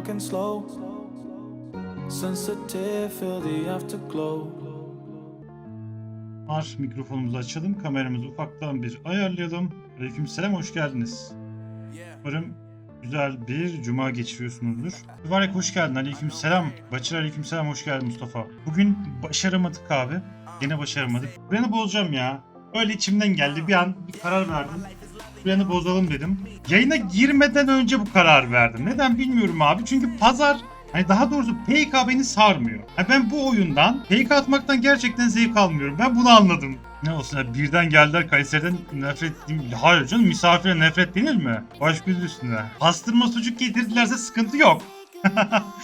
walking slow. Sensitive, feel the afterglow. Var mikrofonumuzu açalım. Kameramızı ufaktan bir ayarlayalım. Aleykümselam hoş geldiniz. Umarım güzel bir cuma geçiriyorsunuzdur. Mübarek hoş geldin. Aleykümselam. Başır aleykümselam hoş geldin Mustafa. Bugün başaramadık abi. Yine başaramadık. Planı bozacağım ya. Öyle içimden geldi. Bir an bir karar verdim. Planı bozalım dedim. Yayına girmeden önce bu karar verdim. Neden bilmiyorum abi. Çünkü pazar Hani daha doğrusu PK beni sarmıyor. Ha ben bu oyundan PK atmaktan gerçekten zevk almıyorum. Ben bunu anladım. Ne olsun ya birden geldiler Kayseri'den nefret edeyim. Hayır canım misafire nefret denir mi? Baş göz üstüne. Pastırma sucuk getirdilerse sıkıntı yok.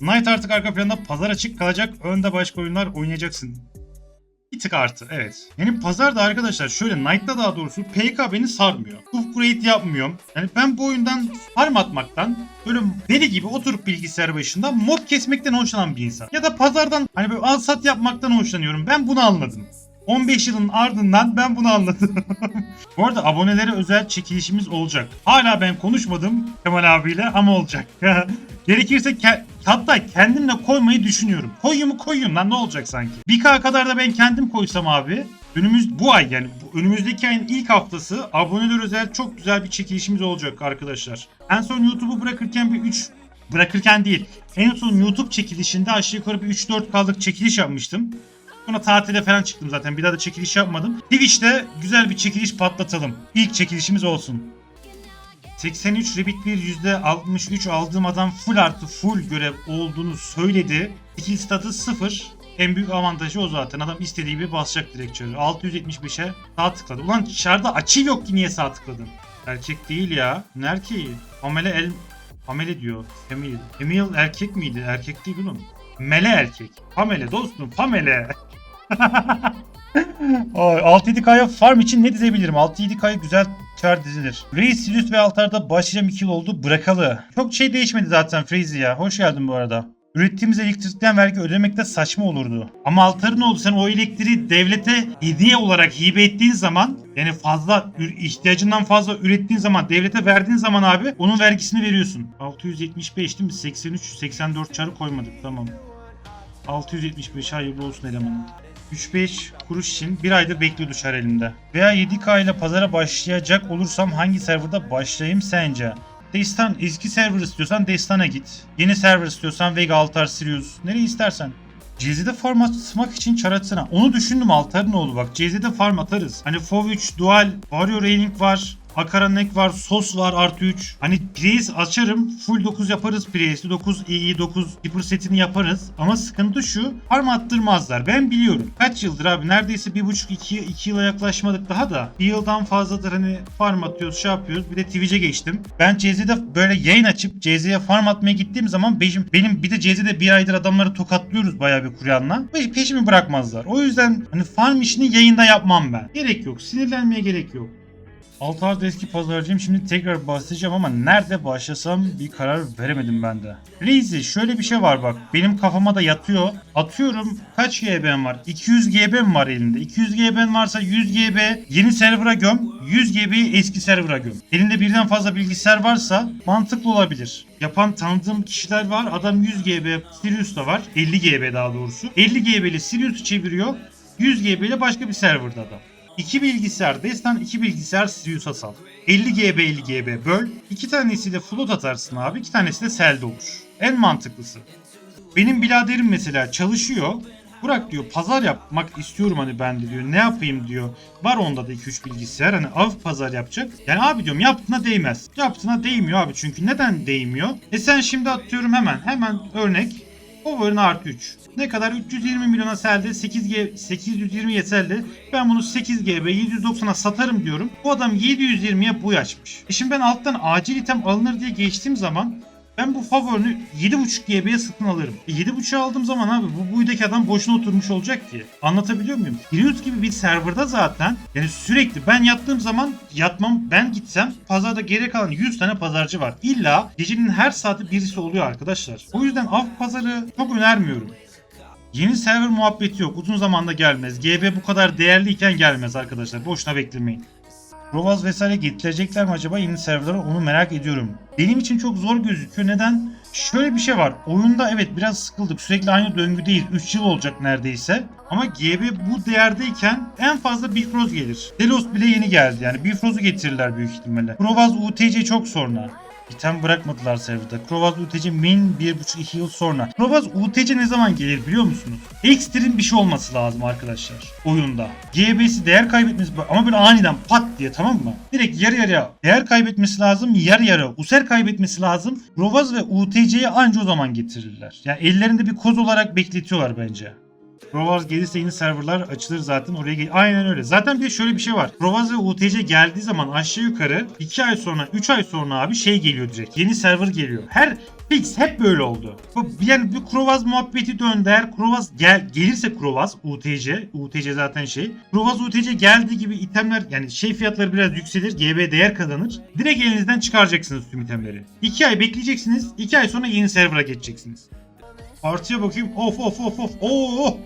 Night artık arka planda pazar açık kalacak. Önde başka oyunlar oynayacaksın. Bir tık artı evet. Yani pazarda arkadaşlar şöyle Knight'ta daha doğrusu PK beni sarmıyor. Upgrade yapmıyorum. Yani ben bu oyundan farm atmaktan böyle deli gibi oturup bilgisayar başında mob kesmekten hoşlanan bir insan. Ya da pazardan hani böyle al sat yapmaktan hoşlanıyorum. Ben bunu anladım. 15 yılın ardından ben bunu anladım. Bu arada abonelere özel çekilişimiz olacak. Hala ben konuşmadım Kemal abiyle ama olacak. Gerekirse ke- hatta kendimle koymayı düşünüyorum. Mı koyayım lan ne olacak sanki. 1K kadar da ben kendim koysam abi. Önümüz bu ay yani önümüzdeki ayın ilk haftası aboneler özel çok güzel bir çekilişimiz olacak arkadaşlar. En son YouTube'u bırakırken bir 3 bırakırken değil. En son YouTube çekilişinde aşağı yukarı bir 3-4 kaldık çekiliş yapmıştım. Sonra tatile falan çıktım zaten. Bir daha da çekiliş yapmadım. Twitch'te güzel bir çekiliş patlatalım. İlk çekilişimiz olsun. 83 Rabbit bir %63 aldığım adam full artı full görev olduğunu söyledi. Skill statı 0. En büyük avantajı o zaten. Adam istediği gibi basacak direkt çarı. 675'e sağ tıkladı. Ulan dışarıda açı yok ki niye sağ tıkladın? Erkek değil ya. Ne erkeği? Amele el... Amele diyor. Emil. Emil erkek miydi? Erkek değil oğlum. Mele erkek. Pamele dostum. Pamele. Ay, 6-7K'ya farm için ne dizebilirim? 6-7K'ya güzel kar dizilir. Reis Sirius ve Altar'da başlayacağım 2 yıl oldu bırakalı. Çok şey değişmedi zaten Freezy ya. Hoş geldin bu arada. Ürettiğimiz elektrikten vergi ödemek de saçma olurdu. Ama Altar'ın oldu sen o elektriği devlete hediye olarak hibe ettiğin zaman yani fazla ihtiyacından fazla ürettiğin zaman devlete verdiğin zaman abi onun vergisini veriyorsun. 675 değil mi? 83 84 çarı koymadık tamam. 675 hayırlı olsun elemanım. 3-5 kuruş için bir aydır bekliyordu şar elimde. Veya 7K ile pazara başlayacak olursam hangi serverda başlayayım sence? Destan eski server istiyorsan Destan'a git. Yeni server istiyorsan Vega, Altar, Sirius. Nereye istersen. CZ'de farm atmak için çar atsana. Onu düşündüm Altar'ın oğlu bak. CZ'de farm atarız. Hani FoV 3, Dual, Warrior Railing var. Akaranek var, sos var artı 3. Hani Prius açarım. Full 9 yaparız Prius'u. 9 iyi 9 Hyper setini yaparız. Ama sıkıntı şu. Farm attırmazlar. Ben biliyorum. Kaç yıldır abi? Neredeyse 1,5-2 2 yıla yaklaşmadık daha da. Bir yıldan fazladır hani farm atıyoruz şey yapıyoruz. Bir de Twitch'e geçtim. Ben CZ'de böyle yayın açıp CZ'ye farm atmaya gittiğim zaman benim, benim bir de CZ'de bir aydır adamları tokatlıyoruz bayağı bir kuryanla. Peşimi bırakmazlar. O yüzden hani farm işini yayında yapmam ben. Gerek yok. Sinirlenmeye gerek yok. Altar'da eski pazarcıyım şimdi tekrar bahsedeceğim ama nerede başlasam bir karar veremedim ben de. Reis'i şöyle bir şey var bak benim kafama da yatıyor. Atıyorum kaç GB'm var? 200 GB'm var elinde. 200 GB'm varsa 100 GB yeni server'a göm. 100 GB'yi eski server'a göm. Elinde birden fazla bilgisayar varsa mantıklı olabilir. Yapan tanıdığım kişiler var. Adam 100 GB Sirius da var. 50 GB daha doğrusu. 50 GB'li Sirius'u çeviriyor. 100 GB ile başka bir serverda adam. 2 bilgisayar Destan 2 bilgisayar Sirius'a sal. 50 GB 50 GB böl. 2 tanesiyle float atarsın abi. 2 tanesi de seld olur. En mantıklısı. Benim biraderim mesela çalışıyor. Burak diyor pazar yapmak istiyorum hani ben de diyor. Ne yapayım diyor. Var onda da 2-3 bilgisayar. Hani av pazar yapacak. Yani abi diyorum yaptığına değmez. Yaptığına değmiyor abi. Çünkü neden değmiyor? E sen şimdi atıyorum hemen. Hemen örnek. Power'ın artı 3. Ne kadar? 320 milyona selde 8G 820 yeterli. Ben bunu 8GB 790'a satarım diyorum. Bu adam 720'ye boy açmış. E şimdi ben alttan acil item alınır diye geçtiğim zaman ben bu favorini 7.5 GB'ye satın alırım. E 7.5'a aldığım zaman abi bu buydaki adam boşuna oturmuş olacak ki. Anlatabiliyor muyum? Helios gibi bir serverda zaten yani sürekli ben yattığım zaman yatmam ben gitsem pazarda geri kalan 100 tane pazarcı var. İlla gecenin her saati birisi oluyor arkadaşlar. O yüzden av pazarı çok önermiyorum. Yeni server muhabbeti yok. Uzun zamanda gelmez. GB bu kadar değerliyken gelmez arkadaşlar. Boşuna beklemeyin. Rovaz vesaire getirecekler mi acaba yeni serverlara onu merak ediyorum. Benim için çok zor gözüküyor. Neden? Şöyle bir şey var. Oyunda evet biraz sıkıldık. Sürekli aynı döngüdeyiz. 3 yıl olacak neredeyse. Ama GB bu değerdeyken en fazla Bifrost gelir. Delos bile yeni geldi. Yani Bifrost'u getirirler büyük ihtimalle. Provaz UTC çok sonra. İtem bırakmadılar serverda. Krovaz UTC min 1,5-2 yıl sonra. Krovaz UTC ne zaman gelir biliyor musunuz? Ekstrem bir şey olması lazım arkadaşlar oyunda. GB'si değer kaybetmesi ama böyle aniden pat diye tamam mı? Direkt yarı yarıya değer kaybetmesi lazım. Yarı yarı user kaybetmesi lazım. Krovaz ve UTC'yi anca o zaman getirirler. Yani ellerinde bir koz olarak bekletiyorlar bence. Provaz gelirse yeni serverlar açılır zaten oraya gel. Aynen öyle. Zaten bir de şöyle bir şey var. Provaz ve UTC geldiği zaman aşağı yukarı 2 ay sonra 3 ay sonra abi şey geliyor direkt. Yeni server geliyor. Her fix hep böyle oldu. Bu- Yani bir Krovaz muhabbeti döndü. Eğer Krovaz gel, gelirse Krovaz UTC, UTC zaten şey. Krovaz UTC geldiği gibi itemler yani şey fiyatları biraz yükselir. GB değer kazanır. Direkt elinizden çıkaracaksınız tüm itemleri. 2 ay bekleyeceksiniz. 2 ay sonra yeni server'a geçeceksiniz. Partiye bakayım. Of of of of. Oo.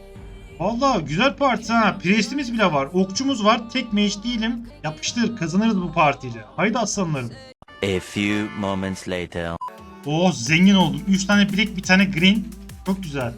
Valla güzel parti ha. Priestimiz bile var. Okçumuz var. Tek mage değilim. Yapıştır. Kazanırız bu partiyle. Haydi aslanlarım. A few moments later. Oh zengin oldum. 3 tane black bir tane green. Çok güzel.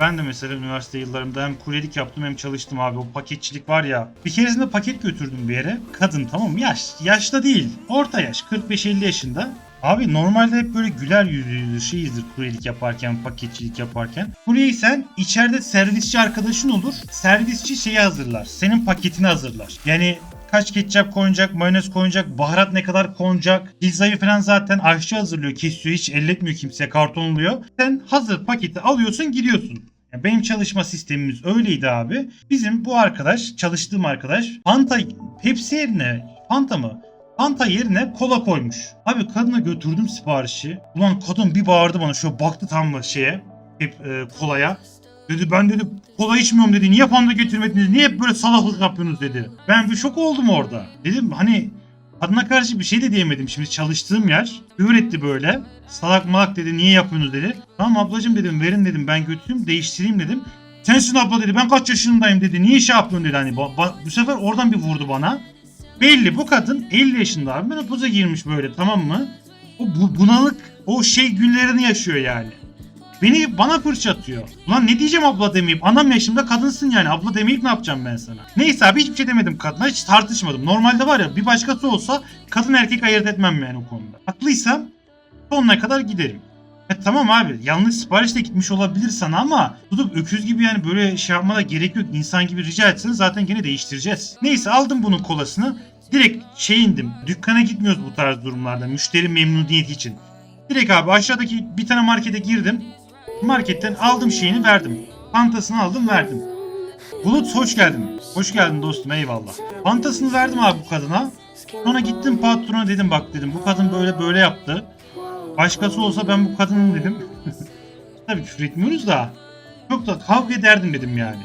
Ben de mesela üniversite yıllarımda hem kuryelik yaptım hem çalıştım abi. O paketçilik var ya. Bir keresinde paket götürdüm bir yere. Kadın tamam mı? Yaş. Yaşta değil. Orta yaş. 45-50 yaşında. Abi normalde hep böyle güler yüzlü şeyizdir kuryelik yaparken, paketçilik yaparken. Kuryeysen içeride servisçi arkadaşın olur. Servisçi şeyi hazırlar. Senin paketini hazırlar. Yani kaç ketçap konacak, mayonez konacak, baharat ne kadar konacak. Pizzayı falan zaten aşçı hazırlıyor, kesiyor, hiç elletmiyor kimseye, kartonluyor. Sen hazır paketi alıyorsun, gidiyorsun. Yani benim çalışma sistemimiz öyleydi abi. Bizim bu arkadaş, çalıştığım arkadaş Fanta, Pepsi yerine Fanta mı? Fanta yerine kola koymuş. Abi kadına götürdüm siparişi. Ulan kadın bir bağırdı bana şöyle baktı tam da şeye. Hep e, kolaya. Dedi ben dedi kola içmiyorum dedi. Niye Fanta getirmediniz? Niye hep böyle salaklık yapıyorsunuz dedi. Ben bir şok oldum orada. Dedim hani kadına karşı bir şey de diyemedim. Şimdi çalıştığım yer öğretti böyle. Salak malak dedi niye yapıyorsunuz dedi. Tamam ablacım dedim verin dedim ben götüreyim değiştireyim dedim. Sensin abla dedi ben kaç yaşındayım dedi. Niye şey yapıyorsun dedi hani. Bu sefer oradan bir vurdu bana. Belli bu kadın 50 yaşında abi menopoza girmiş böyle tamam mı? O bu, bunalık o şey günlerini yaşıyor yani. Beni bana fırça atıyor. Ulan ne diyeceğim abla demeyip anam yaşımda kadınsın yani abla demeyip ne yapacağım ben sana? Neyse abi hiçbir şey demedim kadına hiç tartışmadım. Normalde var ya bir başkası olsa kadın erkek ayırt etmem yani o konuda. Haklıysam sonuna kadar giderim. E tamam abi yanlış sipariş de gitmiş olabilir sana ama tutup öküz gibi yani böyle şey yapmana gerek yok. İnsan gibi rica etseniz zaten gene değiştireceğiz. Neyse aldım bunun kolasını. Direkt şey indim. Dükkana gitmiyoruz bu tarz durumlarda. Müşteri memnuniyeti için. Direkt abi aşağıdaki bir tane markete girdim. Marketten aldım şeyini verdim. Fantasını aldım verdim. Bulut hoş geldin. Hoş geldin dostum eyvallah. Fantasını verdim abi bu kadına. Sonra gittim patrona dedim bak dedim bu kadın böyle böyle yaptı. Başkası olsa ben bu kadının dedim. Tabii küfür etmiyoruz da. Çok da kavga ederdim dedim yani.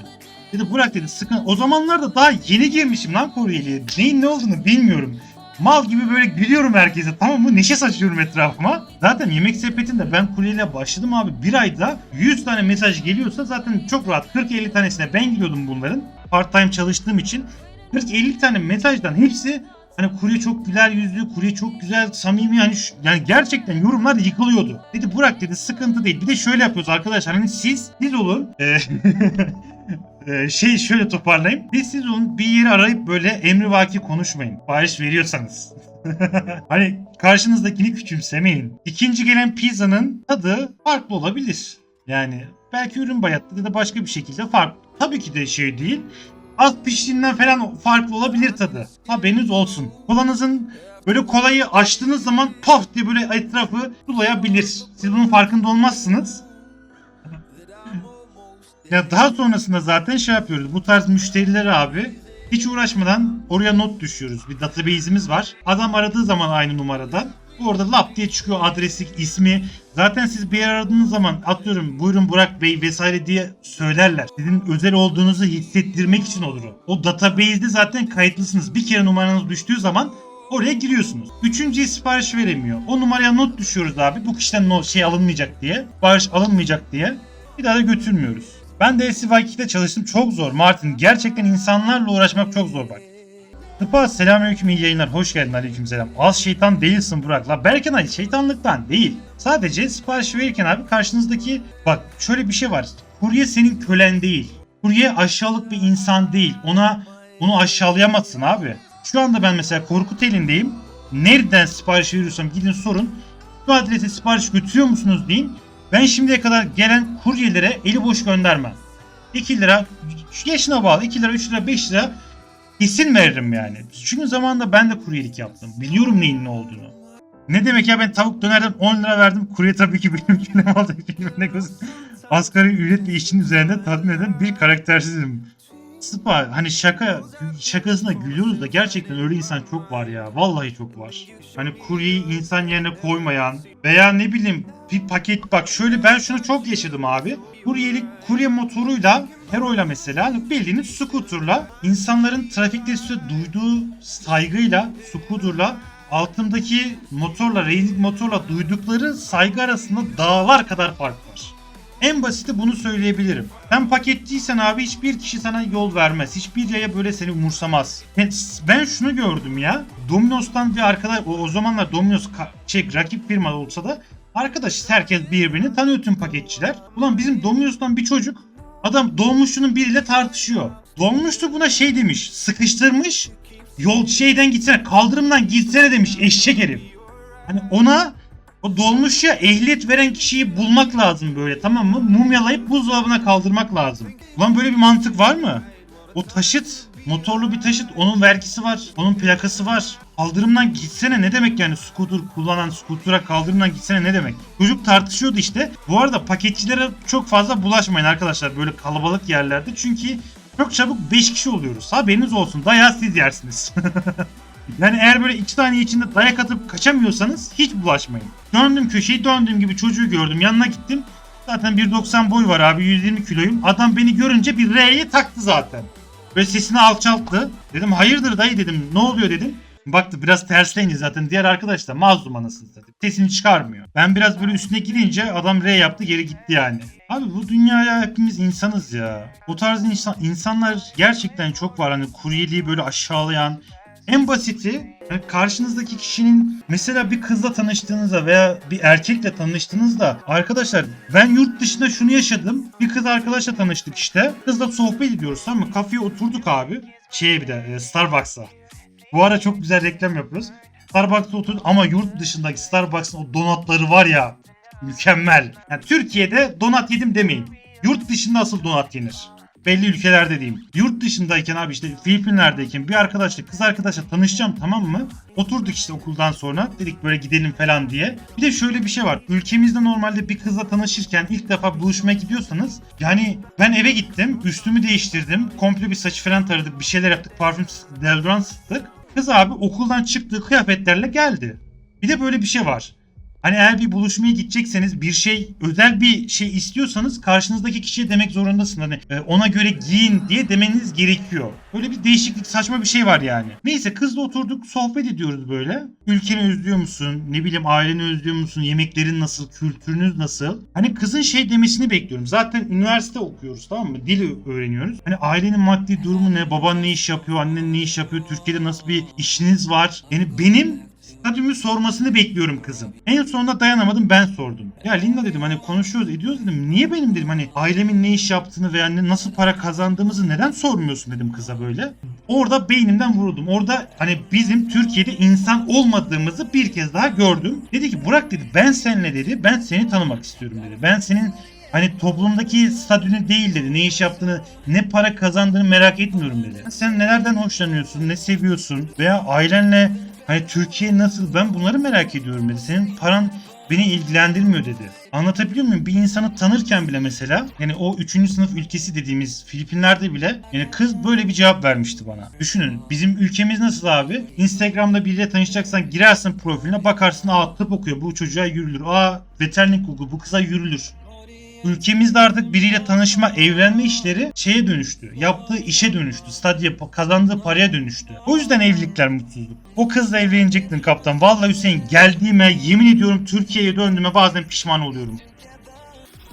Dedi bırak dedi sıkın. O zamanlarda daha yeni girmişim lan Kore'ye. Neyin ne olduğunu bilmiyorum. Mal gibi böyle gülüyorum herkese tamam mı? Neşe saçıyorum etrafıma. Zaten yemek sepetinde ben kuryeyle başladım abi. Bir ayda 100 tane mesaj geliyorsa zaten çok rahat 40-50 tanesine ben gidiyordum bunların. Part time çalıştığım için. 40-50 tane mesajdan hepsi Hani kurye çok güler yüzlü, kurye çok güzel, samimi yani şu- yani gerçekten yorumlar yıkılıyordu. Dedi Burak dedi sıkıntı değil. Bir de şöyle yapıyoruz arkadaşlar hani siz siz olun. Ee, ee, şey şöyle toparlayayım. Siz siz olun bir yeri arayıp böyle emrivaki konuşmayın. Sipariş veriyorsanız. hani karşınızdakini küçümsemeyin. İkinci gelen pizzanın tadı farklı olabilir. Yani belki ürün bayattı ya da başka bir şekilde farklı. Tabii ki de şey değil az piştiğinden falan farklı olabilir tadı. Haberiniz olsun. Kolanızın böyle kolayı açtığınız zaman paf diye böyle etrafı sulayabilir. Siz bunun farkında olmazsınız. ya daha sonrasında zaten şey yapıyoruz. Bu tarz müşterileri abi hiç uğraşmadan oraya not düşüyoruz. Bir database'imiz var. Adam aradığı zaman aynı numaradan orada lap diye çıkıyor adresi, ismi. Zaten siz bir yer aradığınız zaman atıyorum buyurun Burak Bey vesaire diye söylerler. Sizin özel olduğunuzu hissettirmek için olur o. O database'de zaten kayıtlısınız. Bir kere numaranız düştüğü zaman oraya giriyorsunuz. Üçüncüye sipariş veremiyor. O numaraya not düşüyoruz abi. Bu kişiden no şey alınmayacak diye. Sipariş alınmayacak diye. Bir daha da götürmüyoruz. Ben de SCY2'de çalıştım. Çok zor Martin. Gerçekten insanlarla uğraşmak çok zor bak. Tıpa selamünaleyküm iyi yayınlar. Hoş geldin aleykümselam. Az şeytan değilsin Burak. La Berken şeytanlıktan değil. Sadece sipariş verirken abi karşınızdaki bak şöyle bir şey var. Kurye senin kölen değil. Kurye aşağılık bir insan değil. Ona onu aşağılayamazsın abi. Şu anda ben mesela Korkut elindeyim. Nereden sipariş veriyorsam gidin sorun. Şu adrese sipariş götürüyor musunuz deyin. Ben şimdiye kadar gelen kuryelere eli boş göndermem. 2 lira yaşına bağlı 2 lira 3 lira 5 lira kesin veririm yani. Çünkü zamanında ben de kuryelik yaptım. Biliyorum neyin ne olduğunu. Ne demek ya ben tavuk dönerden 10 lira verdim. Kurye tabii ki benim kendime aldı. Asgari ücret ve işin üzerinde tatmin eden bir karaktersizim. Sıpa hani şaka şakasına gülüyoruz da gerçekten öyle insan çok var ya. Vallahi çok var. Hani kuryeyi insan yerine koymayan veya ne bileyim bir paket bak şöyle ben şunu çok yaşadım abi. Kuryelik kurye motoruyla Hero'yla mesela bildiğiniz scooter'la insanların trafikte size duyduğu saygıyla scooter'la altındaki motorla racing motorla duydukları saygı arasında dağlar kadar fark var. En basiti bunu söyleyebilirim. Sen paketçiysen abi hiçbir kişi sana yol vermez. Hiçbir yaya böyle seni umursamaz. Ben- şunu gördüm ya. Domino's'tan bir arkadaş o, o zamanlar Domino's şey, rakip firma olsa da arkadaş herkes birbirini tanıyor tüm paketçiler. Ulan bizim Domino's'tan bir çocuk adam dolmuşçunun biriyle tartışıyor. Dolmuştu buna şey demiş sıkıştırmış yol şeyden gitsene kaldırımdan gitsene demiş eşek herif. Hani ona o dolmuşya ehliyet veren kişiyi bulmak lazım böyle tamam mı? Mumyalayıp buzdolabına kaldırmak lazım. Ulan böyle bir mantık var mı? O taşıt, motorlu bir taşıt, onun vergisi var, onun plakası var. Kaldırımdan gitsene ne demek yani scooter kullanan scooter'a kaldırımdan gitsene ne demek? Çocuk tartışıyordu işte. Bu arada paketçilere çok fazla bulaşmayın arkadaşlar böyle kalabalık yerlerde. Çünkü çok çabuk 5 kişi oluyoruz. Haberiniz olsun dayağı siz yersiniz. Yani eğer böyle iki tane içinde dayak atıp kaçamıyorsanız hiç bulaşmayın. Döndüm köşeyi döndüğüm gibi çocuğu gördüm yanına gittim. Zaten 1.90 boy var abi 120 kiloyum. Adam beni görünce bir R'ye taktı zaten. Böyle sesini alçalttı. Dedim hayırdır dayı dedim ne oluyor dedim. Baktı biraz tersleyince zaten diğer arkadaş da mazlum anasını satayım. Sesini çıkarmıyor. Ben biraz böyle üstüne gidince adam R yaptı geri gitti yani. Abi bu dünyaya hepimiz insanız ya. Bu tarz insan, insanlar gerçekten çok var. Hani kuryeliği böyle aşağılayan, en basiti yani karşınızdaki kişinin mesela bir kızla tanıştığınızda veya bir erkekle tanıştığınızda arkadaşlar ben yurt dışında şunu yaşadım. Bir kız arkadaşla tanıştık işte. Kızla sohbet ediyoruz mı? Kafeye oturduk abi. Şeye bir de e, Starbucks'a. Bu ara çok güzel reklam yapıyoruz. Starbucks'ta oturduk ama yurt dışındaki Starbucks'ın o donatları var ya mükemmel. Yani Türkiye'de donat yedim demeyin. Yurt dışında asıl donat yenir belli ülkelerde diyeyim. Yurt dışındayken abi işte Filipinler'deyken bir arkadaşla kız arkadaşla tanışacağım tamam mı? Oturduk işte okuldan sonra dedik böyle gidelim falan diye. Bir de şöyle bir şey var. Ülkemizde normalde bir kızla tanışırken ilk defa buluşmaya gidiyorsanız yani ben eve gittim üstümü değiştirdim. Komple bir saçı falan taradık bir şeyler yaptık parfüm sıktık deodorant sıktık. Kız abi okuldan çıktığı kıyafetlerle geldi. Bir de böyle bir şey var. Hani eğer bir buluşmaya gidecekseniz bir şey özel bir şey istiyorsanız karşınızdaki kişiye demek zorundasın. Hani e, ona göre giyin diye demeniz gerekiyor. Böyle bir değişiklik saçma bir şey var yani. Neyse kızla oturduk sohbet ediyoruz böyle. Ülkeni özlüyor musun? Ne bileyim aileni özlüyor musun? Yemeklerin nasıl? Kültürünüz nasıl? Hani kızın şey demesini bekliyorum. Zaten üniversite okuyoruz tamam mı? Dil öğreniyoruz. Hani ailenin maddi durumu ne? Baban ne iş yapıyor? Annen ne iş yapıyor? Türkiye'de nasıl bir işiniz var? Yani benim statümü sormasını bekliyorum kızım. En sonunda dayanamadım ben sordum. Ya Linda dedim hani konuşuyoruz ediyoruz dedim. Niye benim dedim hani ailemin ne iş yaptığını veya ne- nasıl para kazandığımızı neden sormuyorsun dedim kıza böyle. Orada beynimden vuruldum. Orada hani bizim Türkiye'de insan olmadığımızı bir kez daha gördüm. Dedi ki Burak dedi ben seninle dedi ben seni tanımak istiyorum dedi. Ben senin Hani toplumdaki statünü değil dedi. Ne iş yaptığını, ne para kazandığını merak etmiyorum dedi. Sen nelerden hoşlanıyorsun, ne seviyorsun veya ailenle hani Türkiye nasıl ben bunları merak ediyorum dedi. Senin paran beni ilgilendirmiyor dedi. Anlatabiliyor muyum? Bir insanı tanırken bile mesela yani o 3. sınıf ülkesi dediğimiz Filipinler'de bile yani kız böyle bir cevap vermişti bana. Düşünün bizim ülkemiz nasıl abi? Instagram'da biriyle tanışacaksan girersin profiline bakarsın aa tıp okuyor bu çocuğa yürülür. Aa veterinerlik okuyor bu kıza yürülür. Ülkemizde artık biriyle tanışma, evlenme işleri şeye dönüştü. Yaptığı işe dönüştü. Stadya kazandığı paraya dönüştü. O yüzden evlilikler mutsuzluk. O kızla evlenecektin kaptan. Vallahi Hüseyin geldiğime yemin ediyorum Türkiye'ye döndüğüme bazen pişman oluyorum.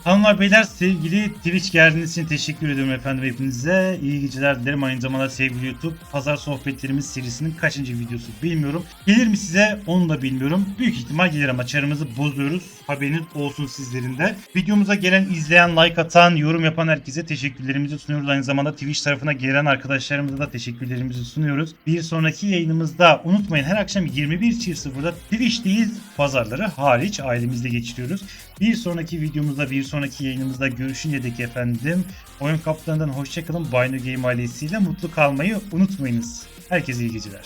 Hanımlar beyler sevgili Twitch geldiğiniz için teşekkür ediyorum efendim hepinize. İyi geceler dilerim. Aynı zamanda sevgili YouTube pazar sohbetlerimiz serisinin kaçıncı videosu bilmiyorum. Gelir mi size onu da bilmiyorum. Büyük ihtimal gelir ama çarımızı bozuyoruz. Haberiniz olsun sizlerin de. Videomuza gelen, izleyen, like atan, yorum yapan herkese teşekkürlerimizi sunuyoruz. Aynı zamanda Twitch tarafına gelen arkadaşlarımıza da teşekkürlerimizi sunuyoruz. Bir sonraki yayınımızda unutmayın her akşam 21.00'da Twitch'teyiz. Pazarları hariç ailemizle geçiriyoruz. Bir sonraki videomuzda, bir sonraki yayınımızda görüşünce dek efendim. Oyun kaptanından hoşçakalın. Bino Game ailesiyle mutlu kalmayı unutmayınız. Herkese iyi geceler.